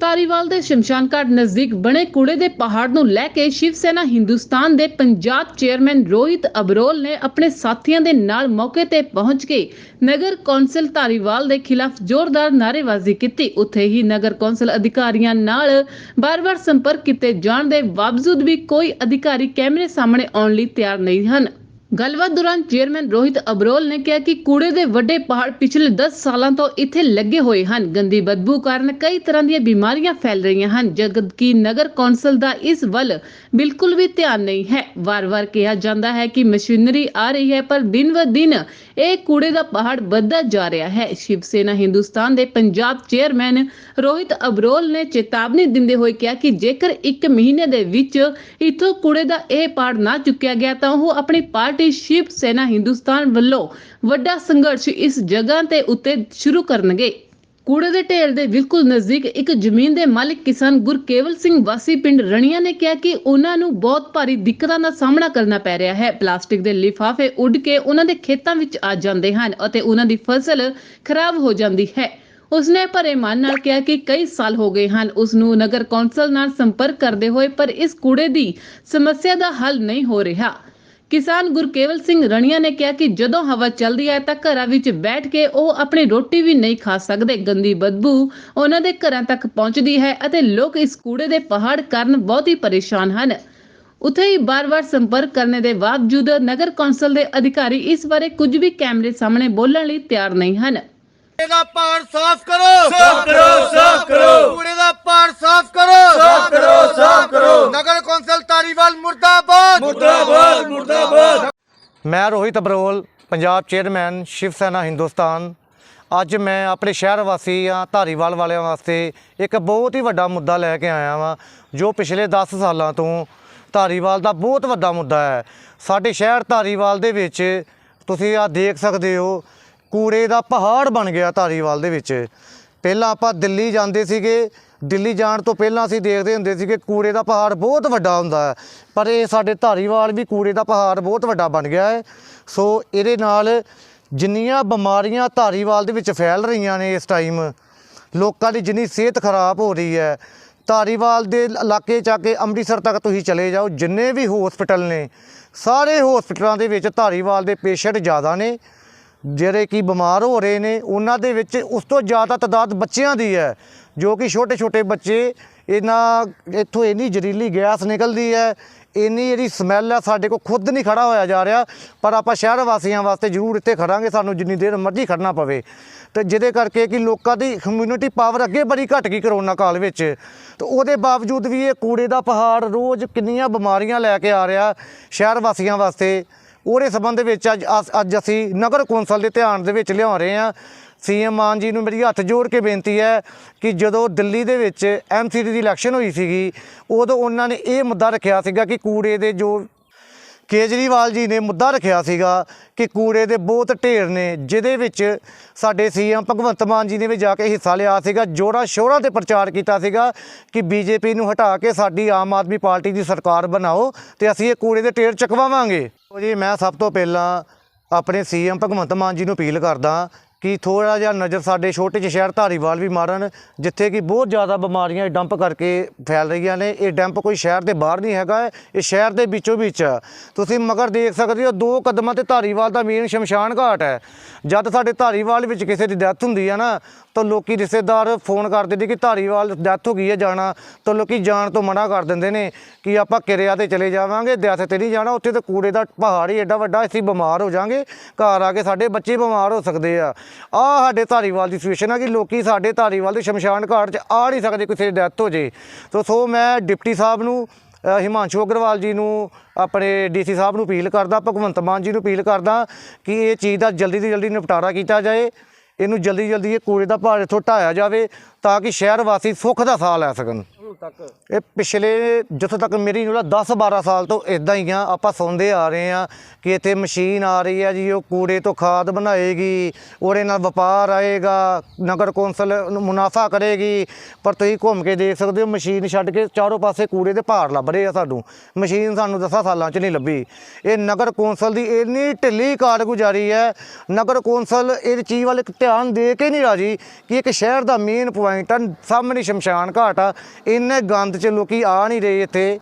ਧਾਰੀਵਾਲ ਦੇ ਸ਼ਮਸ਼ਾਨ ਘਾਟ ਨਜ਼ਦੀਕ ਬਣੇ ਕੂੜੇ ਦੇ ਪਹਾੜ ਨੂੰ ਲੈ ਕੇ ਸ਼ਿਵ ਸੈਨਾ ਹਿੰਦੁਸਤਾਨ ਦੇ ਪੰਜਾਬ ਚੇਅਰਮੈਨ ਰੋਹਿਤ ਅਬਰੋਲ ਨੇ ਆਪਣੇ ਸਾਥੀਆਂ ਦੇ ਨਾਲ ਮੌਕੇ ਤੇ ਪਹੁੰਚ ਕੇ ਨਗਰ ਕੌਂਸਲ ਧਾਰੀਵਾਲ ਦੇ ਖਿਲਾਫ ਜ਼ੋਰਦਾਰ ਨਾਅਰੇਬਾਜ਼ੀ ਕੀਤੀ। ਉੱਥੇ ਹੀ ਨਗਰ ਕੌਂਸਲ ਅਧਿਕਾਰੀਆਂ ਨਾਲ ਬਾਰ-ਬਾਰ ਸੰਪਰਕ ਕੀਤੇ ਜਾਣ ਦੇ ਬਾਵਜੂਦ ਵੀ ਕੋਈ ਅਧਿਕਾਰੀ ਕੈਮਰੇ ਸਾਹਮਣੇ ਆਉਣ ਲਈ ਤਿਆਰ ਨਹੀਂ ਹਨ। ਗੱਲਬਾਤ ਦੌਰਾਨ ਚੇਅਰਮੈਨ ਰੋਹਿਤ ਅਬਰੋਲ ਨੇ ਕਿਹਾ ਕਿ ਕੂੜੇ ਦੇ ਵੱਡੇ ਪਹਾੜ ਪਿਛਲੇ 10 ਸਾਲਾਂ ਤੋਂ ਇੱਥੇ ਲੱਗੇ ਹੋਏ ਹਨ। ਗੰਦੀ ਬਦਬੂ ਕਾਰਨ ਕਈ ਤਰ੍ਹਾਂ ਦੀਆਂ ਬਿਮਾਰੀਆਂ ਫੈਲ ਰਹੀਆਂ ਹਨ, ਜਦਕਿ ਨਗਰ ਕੌਂਸਲ ਦਾ ਇਸ ਵੱਲ ਬਿਲਕੁਲ ਵੀ ਧਿਆਨ ਨਹੀਂ ਹੈ। ਵਾਰ-ਵਾਰ ਕਿਹਾ ਜਾਂਦਾ ਹੈ ਕਿ ਮਸ਼ੀਨਰੀ ਆ ਰਹੀ ਹੈ, ਪਰ ਦਿਨ ਵ ਦਿਨ ਇਹ ਕੂੜੇ ਦਾ ਪਹਾੜ ਵੱਧਦਾ ਜਾ ਰਿਹਾ ਹੈ। ਸ਼ਿਵ ਸੈਨਾ ਹਿੰਦੁਸਤਾਨ ਦੇ ਪੰਜਾਬ ਚੇਅਰਮੈਨ ਰੋਹਿਤ ਅਬਰੋਲ ਨੇ ਚੇਤਾਵਨੀ ਦਿੰਦੇ ਹੋਏ ਕਿਹਾ ਕਿ ਜੇਕਰ 1 ਮਹੀਨੇ ਦੇ ਵਿੱਚ ਇਥੋਂ ਕੂੜੇ ਦਾ ਇਹ ਪਹਾੜ ਨਾ ਚੁੱਕਿਆ ਗਿਆ ਤਾਂ ਉਹ ਆਪਣੀ ਪਾਰਟੀ ਸ਼ਿਵ ਸੈਨਾ ਹਿੰਦੁਸਤਾਨ ਵੱਲੋਂ ਵੱਡਾ ਸੰਘਰਸ਼ ਇਸ ਜਗ੍ਹਾ ਤੇ ਉੱਤੇ ਸ਼ੁਰੂ ਕਰਨਗੇ। ਕੂੜੇ ਦੇ ਢੇਰ ਦੇ ਬਿਲਕੁਲ ਨਜ਼ਦੀਕ ਇੱਕ ਜ਼ਮੀਨ ਦੇ ਮਾਲਕ ਕਿਸਾਨ ਗੁਰਕੇਵਲ ਸਿੰਘ ਵਾਸੀ ਪਿੰਡ ਰਣੀਆਂ ਨੇ ਕਿਹਾ ਕਿ ਉਹਨਾਂ ਨੂੰ ਬਹੁਤ ਭਾਰੀ ਦਿੱਕਤਾਂ ਦਾ ਸਾਹਮਣਾ ਕਰਨਾ ਪੈ ਰਿਹਾ ਹੈ। ਪਲਾਸਟਿਕ ਦੇ ਲਿਫਾਫੇ ਉੱਡ ਕੇ ਉਹਨਾਂ ਦੇ ਖੇਤਾਂ ਵਿੱਚ ਆ ਜਾਂਦੇ ਹਨ ਅਤੇ ਉਹਨਾਂ ਦੀ ਫਸਲ ਖਰਾਬ ਹੋ ਜਾਂਦੀ ਹੈ। ਉਸਨੇ ਭਰੇ ਮਨ ਨਾਲ ਕਿਹਾ ਕਿ ਕਈ ਸਾਲ ਹੋ ਗਏ ਹਨ। ਉਸ ਨੂੰ ਨਗਰ ਕੌਂਸਲ ਨਾਲ ਸੰਪਰਕ ਕਰਦੇ ਹੋਏ ਪਰ ਇਸ ਕੂੜੇ ਦੀ ਸਮੱਸਿਆ ਦਾ ਹੱਲ ਨਹੀਂ ਹੋ ਰਿਹਾ। ਕਿਸਾਨ ਗੁਰਕੇਵਲ ਸਿੰਘ ਰਣੀਆਂ ਨੇ ਕਿਹਾ ਕਿ ਜਦੋਂ ਹਵਾ ਚੱਲਦੀ ਹੈ ਤਾਂ ਘਰਾਂ ਵਿੱਚ ਬੈਠ ਕੇ ਉਹ ਆਪਣੀ ਰੋਟੀ ਵੀ ਨਹੀਂ ਖਾ ਸਕਦੇ। ਗੰਦੀ ਬਦਬੂ ਉਹਨਾਂ ਦੇ ਘਰਾਂ ਤੱਕ ਪਹੁੰਚਦੀ ਹੈ ਅਤੇ ਲੋਕ ਇਸ ਕੂੜੇ ਦੇ ਪਹਾੜ ਕਾਰਨ ਬਹੁਤ ਹੀ ਪਰੇਸ਼ਾਨ ਹਨ। ਉੱਥੇ ਹੀ ਬਾਰ-ਬਾਰ ਸੰਪਰਕ ਕਰਨ ਦੇ ਬਾਵਜੂਦ ਨਗਰ ਕੌਂਸਲ ਦੇ ਅਧਿਕਾਰੀ ਇਸ ਬਾਰੇ ਕੁਝ ਵੀ ਕੈਮਰੇ ਸਾਹਮਣੇ ਬੋਲਣ ਲਈ ਤਿਆਰ ਨਹੀਂ ਹਨ। ਕੂੜੇ ਦਾ ਸਾਫ਼ ਕਰੋ। ਸਾਫ਼ ਕਰੋ, ਸਾਫ਼ ਕਰੋ। ਮੈਂ ਰੋਹਿਤ ਅਬਰੋਲ, ਪੰਜਾਬ ਚੇਅਰਮੈਨ, ਸ਼ਿਵ ਸੈਨਾ ਹਿੰਦੁਸਤਾਨ। ਅੱਜ ਮੈਂ ਆਪਣੇ ਸ਼ਹਿਰ ਵਾਸੀ ਵਾਸੀਆਂ ਧਾਰੀਵਾਲ ਵਾਲਿਆਂ ਵਾਸਤੇ ਇੱਕ ਬਹੁਤ ਹੀ ਵੱਡਾ ਮੁੱਦਾ ਲੈ ਕੇ ਆਇਆ ਵਾਂ, ਜੋ ਪਿਛਲੇ 10 ਸਾਲਾਂ ਤੋਂ ਧਾਰੀਵਾਲ ਦਾ ਬਹੁਤ ਵੱਡਾ ਮੁੱਦਾ ਹੈ। ਸਾਡੇ ਸ਼ਹਿਰ ਧਾਰੀਵਾਲ ਦੇ ਵਿੱਚ ਤੁਸੀਂ ਆ ਦੇਖ ਸਕਦੇ ਹੋ, ਕੂੜੇ ਦਾ ਪਹਾੜ ਬਣ ਗਿਆ ਧਾਰੀਵਾਲ ਦੇ ਵਿੱਚ। ਪਹਿਲਾਂ ਆਪਾਂ ਦਿੱਲੀ ਜਾਂਦੇ ਸੀਗੇ ਦਿੱਲੀ ਜਾਣ ਤੋਂ ਪਹਿਲਾਂ ਅਸੀਂ ਦੇਖਦੇ ਹੁੰਦੇ ਸੀ ਕਿ ਕੂੜੇ ਦਾ ਪਹਾੜ ਬਹੁਤ ਵੱਡਾ ਹੁੰਦਾ ਹੈ, ਪਰ ਇਹ ਸਾਡੇ ਧਾਰੀਵਾਲ ਵੀ ਕੂੜੇ ਦਾ ਪਹਾੜ ਬਹੁਤ ਵੱਡਾ ਬਣ ਗਿਆ ਹੈ। ਸੋ ਇਹਦੇ ਨਾਲ ਜਿੰਨੀਆਂ ਬਿਮਾਰੀਆਂ ਧਾਰੀਵਾਲ ਦੇ ਵਿੱਚ ਫੈਲ ਰਹੀਆਂ ਨੇ ਇਸ ਟਾਈਮ, ਲੋਕਾਂ ਦੀ ਜਿੰਨੀ ਸਿਹਤ ਖਰਾਬ ਹੋ ਰਹੀ ਹੈ, ਧਾਰੀਵਾਲ ਦੇ ਇਲਾਕੇ ਚ ਆ ਕੇ ਅੰਮ੍ਰਿਤਸਰ ਤੱਕ ਤੁਸੀਂ ਚਲੇ ਜਾਓ, ਜਿੰਨੇ ਵੀ ਹਸਪੀਟਲ ਨੇ, ਸਾਰੇ ਹਸਪੀਟਲਾਂ ਦੇ ਵਿੱਚ ਧਾਰੀਵਾਲ ਦੇ ਪੇਸ਼ੈਂਟ ਜ਼ਿਆਦਾ ਨੇ। ਜਿਹੜੇ ਕਿ ਬਿਮਾਰ ਹੋ ਰਹੇ ਨੇ, ਉਹਨਾਂ ਦੇ ਵਿੱਚ ਉਸ ਤੋਂ ਜ਼ਿਆਦਾ ਤਾਦਾਦ ਬੱਚਿਆਂ ਦੀ ਹੈ। ਜੋ ਕਿ ਛੋਟੇ ਛੋਟੇ ਬੱਚੇ ਇਹਨਾਂ ਇੱਥੋਂ ਇੰਨੀ ਜ਼ਹਿਰੀਲੀ ਗੈਸ ਨਿਕਲਦੀ ਹੈ, ਇੰਨੀ ਜਿਹੜੀ ਸਮੈਲ ਹੈ ਸਾਡੇ ਕੋਲ ਖੁਦ ਨਹੀਂ ਖੜਾ ਹੋਇਆ ਜਾ ਰਿਹਾ, ਪਰ ਆਪਾਂ ਸ਼ਹਿਰ ਵਾਸੀਆਂ ਵਾਸਤੇ ਜ਼ਰੂਰ ਇੱਥੇ ਖੜਾਂਗੇ, ਸਾਨੂੰ ਜਿੰਨੀ ਦੇਰ ਮਰਜ਼ੀ ਖੜਨਾ ਪਵੇ। ਤੇ ਜਿਹਦੇ ਕਰਕੇ ਕਿ ਲੋਕਾਂ ਦੀ ਕਮਿਊਨਿਟੀ ਪਾਵਰ ਅੱਗੇ ਬੜੀ ਘਟ ਗਈ ਕਰੋਨਾ ਕਾਲ ਵਿੱਚ। ਤੇ ਉਹਦੇ ਬਾਵਜੂਦ ਵੀ ਇਹ ਕੂੜੇ ਦਾ ਪਹਾੜ ਰੋਜ਼ ਕਿੰਨੀਆਂ ਬਿਮਾਰੀਆਂ ਲੈ ਕੇ ਆ ਰਿਹਾ ਸ਼ਹਿਰ ਵਾਸੀਆਂ ਵਾਸਤੇ। ਉਹਦੇ ਸੰਬੰਧ ਵਿੱਚ ਅੱਜ ਅਸ- ਅੱਜ ਅਸੀਂ ਨਗਰ ਕੌਂਸਲ ਦੇ ਧਿਆਨ ਦੇ ਵਿੱਚ ਲਿਆ ਰਹੇ ਹਾਂ। ਸੀਐਮ ਮਾਨ ਜੀ ਨੂੰ ਮੇਰੀ ਹੱਥ ਜੋੜ ਕੇ ਬੇਨਤੀ ਹੈ ਕਿ ਜਦੋਂ ਦਿੱਲੀ ਦੇ ਵਿੱਚ ਐਮਸੀਡੀ ਦੀ ਇਲੈਕਸ਼ਨ ਹੋਈ ਸੀਗੀ, ਉਦੋਂ ਉਹਨਾਂ ਨੇ ਇਹ ਮੁੱਦਾ ਰੱਖਿਆ ਸੀਗਾ ਕਿ ਕੂੜੇ ਦੇ ਜੋ ਕੇਜਰੀਵਾਲ ਜੀ ਨੇ ਮੁੱਦਾ ਰੱਖਿਆ ਸੀਗਾ ਕਿ ਕੂੜੇ ਦੇ ਬਹੁਤ ਢੇਰ ਨੇ, ਜਿਹਦੇ ਵਿੱਚ ਸਾਡੇ ਸੀਐਮ ਭਗਵੰਤ ਮਾਨ ਜੀ ਨੇ ਵੀ ਜਾ ਕੇ ਹਿੱਸਾ ਲਿਆ ਸੀਗਾ, ਜੋਰਾਂ ਸ਼ੋਰਾਂ ਤੇ ਪ੍ਰਚਾਰ ਕੀਤਾ ਸੀਗਾ ਕਿ ਬੀਜੇਪੀ ਨੂੰ ਹਟਾ ਕੇ ਸਾਡੀ ਆਮ ਆਦਮੀ ਪਾਰਟੀ ਦੀ ਸਰਕਾਰ ਬਣਾਓ ਤੇ ਅਸੀਂ ਇਹ ਕੂੜੇ ਦੇ ਢੇਰ ਚਕਵਾਵਾਂਗੇ। ਜੀ, ਮੈਂ ਸਭ ਤੋਂ ਪਹਿਲਾਂ ਆਪਣੇ ਸੀਐਮ ਭਗਵੰਤ ਮਾਨ ਜੀ ਨੂੰ ਅਪੀਲ ਕਰਦਾ ਕਿ ਥੋੜਾ ਜਿਹਾ ਨਜ਼ਰ ਸਾਡੇ ਛੋਟੇ ਜਿਹੇ ਸ਼ਹਿਰ ਧਾਰੀਵਾਲ ਵੀ ਮਾਰਨ, ਜਿੱਥੇ ਕਿ ਬਹੁਤ ਜ਼ਿਆਦਾ ਬਿਮਾਰੀਆਂ ਇਹ ਡੰਪ ਕਰਕੇ ਫੈਲ ਰਹੀਆਂ ਨੇ। ਇਹ ਡੰਪ ਕੋਈ ਸ਼ਹਿਰ ਦੇ ਬਾਹਰ ਨਹੀਂ ਹੈਗਾ, ਇਹ ਸ਼ਹਿਰ ਦੇ ਵਿੱਚੋਂ ਵਿੱਚ ਤੁਸੀਂ ਮਗਰ ਦੇਖ ਸਕਦੇ ਹੋ, ਦੋ ਕਦਮਾਂ ਤੇ ਧਾਰੀਵਾਲ ਦਾ ਮੇਨ ਸ਼ਮਸ਼ਾਨ ਘਾਟ ਹੈ। ਜਦ ਸਾਡੇ ਧਾਰੀਵਾਲ ਵਿੱਚ ਕਿਸੇ ਦੀ ਡੈਥ ਹੁੰਦੀ ਹੈ ਨਾ ਤਾਂ ਲੋਕੀ ਰਿਸ਼ਤੇਦਾਰ ਫੋਨ ਕਰ ਦਿੰਦੇ ਕਿ ਧਾਰੀਵਾਲ ਡੈਥ ਹੋ ਗਈ ਹੈ, ਜਾਣਾ। ਤਾਂ ਲੋਕੀ ਜਾਣ ਤੋਂ ਮਨਾ ਕਰ ਦਿੰਦੇ ਨੇ ਕਿ ਆਪਾਂ ਕਿਰਿਆ ਤੇ ਚਲੇ ਜਾਵਾਂਗੇ ਡੈਥ ਤੇ ਨਹੀਂ ਜਾਣਾ। ਉੱਥੇ ਤਾਂ ਕੂੜੇ ਦਾ ਪਹਾੜ ਹੀ ਐਡਾ ਵੱਡਾ, ਅਸੀਂ ਬਿਮਾਰ ਹੋ ਜਾਾਂਗੇ। ਘਰ ਆ ਕੇ ਸਾਡੇ ਬੱਚੇ ਬਿਮਾਰ ਹੋ ਸਕਦੇ ਆ। ਆ ਸਾਡੇ ਧਾਰੀਵਾਲ ਦੀ ਸਿਚੁਏਸ਼ਨ ਆ ਕਿ ਲੋਕੀ ਸਾਡੇ ਧਾਰੀਵਾਲ ਦੇ ਸ਼ਮਸ਼ਾਨ ਘਾਟ 'ਚ ਆ ਨਹੀਂ ਸਕਦੇ ਕਿਸੇ ਦੀ ਡੈਥ ਹੋ ਜੇ। ਤਾਂ ਸੋ ਮੈਂ ਡਿਪਟੀ ਸਾਹਿਬ ਨੂੰ ਹਿਮਾਂਸ਼ੂ ਅਗਰਵਾਲ ਜੀ ਨੂੰ, ਆਪਣੇ ਡੀਸੀ ਸਾਹਿਬ ਨੂੰ ਅਪੀਲ ਕਰਦਾ, ਭਗਵੰਤ ਮਾਨ ਜੀ ਨੂੰ ਅਪੀਲ ਕਰਦਾ ਕਿ ਇਹ ਚੀਜ਼ ਦਾ ਜਲਦੀ ਤੋਂ ਜਲਦੀ ਨਿਪਟਾਰਾ ਕੀਤਾ ਜਾਏ। ਇਹਨੂੰ ਜਲਦੀ ਜਲਦੀ ਇਹ ਕੂੜੇ ਦਾ ਭਾਰ ਇੱਥੋਂ ਢਾਇਆ ਜਾਵੇ ਤਾਂ ਕਿ ਸ਼ਹਿਰ ਵਾਸੀ ਸੁੱਖ ਦਾ ਸਾਹ ਲੈ ਸਕਣ। ਹੁਣ ਤੱਕ? ਇਹ ਪਿਛਲੇ ਜਿੱਥੋਂ ਤੱਕ ਮੇਰੀ ਜਿਹੜਾ 10 12 ਸਾਲ ਤੋਂ ਇਦਾਂ ਹੀ ਆ, ਆਪਾਂ ਸੁਣਦੇ ਆ ਰਹੇ ਆ ਕਿ ਇੱਥੇ ਮਸ਼ੀਨ ਆ ਰਹੀ ਹੈ ਜੀ, ਉਹ ਕੂੜੇ ਤੋਂ ਖਾਦ ਬਣਾਏਗੀ, ਉਹਦੇ ਨਾਲ ਵਪਾਰ ਆਏਗਾ, ਨਗਰ ਕੌਂਸਲ ਮੁਨਾਫਾ ਕਰੇਗੀ, ਪਰ ਤੁਸੀਂ ਘੁੰਮ ਕੇ ਦੇਖ ਸਕਦੇ ਹੋ, ਮਸ਼ੀਨ ਛੱਡ ਕੇ ਚਾਰੋਂ ਪਾਸੇ ਕੂੜੇ ਦੇ ਪਹਾੜ ਲੱਭ ਰਹੇ ਆ ਸਾਨੂੰ। ਮਸ਼ੀਨ ਸਾਨੂੰ 10 ਸਾਲਾਂ 'ਚ ਨਹੀਂ ਲੱਭੀ। ਇਹ ਨਗਰ ਕੌਂਸਲ ਦੀ ਇੰਨੀ ਢਿੱਲੀ ਕਾਰਗੁਜ਼ਾਰੀ ਹੈ, ਨਗਰ ਕੌਂਸਲ ਇਹ ਚੀਜ਼ ਵੱਲ ਇੱਕ ਧਿਆਨ ਦੇ ਕੇ ਨਹੀਂ ਰਾਜੀ ਕਿ ਇੱਕ ਸ਼ਹਿਰ ਦਾ ਮੇਨ ਪੁਆਇੰਟ ਆ, ਸਾਹਮਣੇ ਸ਼ਮਸ਼ਾਨ ਘਾਟ ਆ ਇੰਨੇ ਗੰਦ 'ਚ ਲੋਕੀ ਆ ਨਹੀਂ ਰਹੇ ਇੱਥੇ।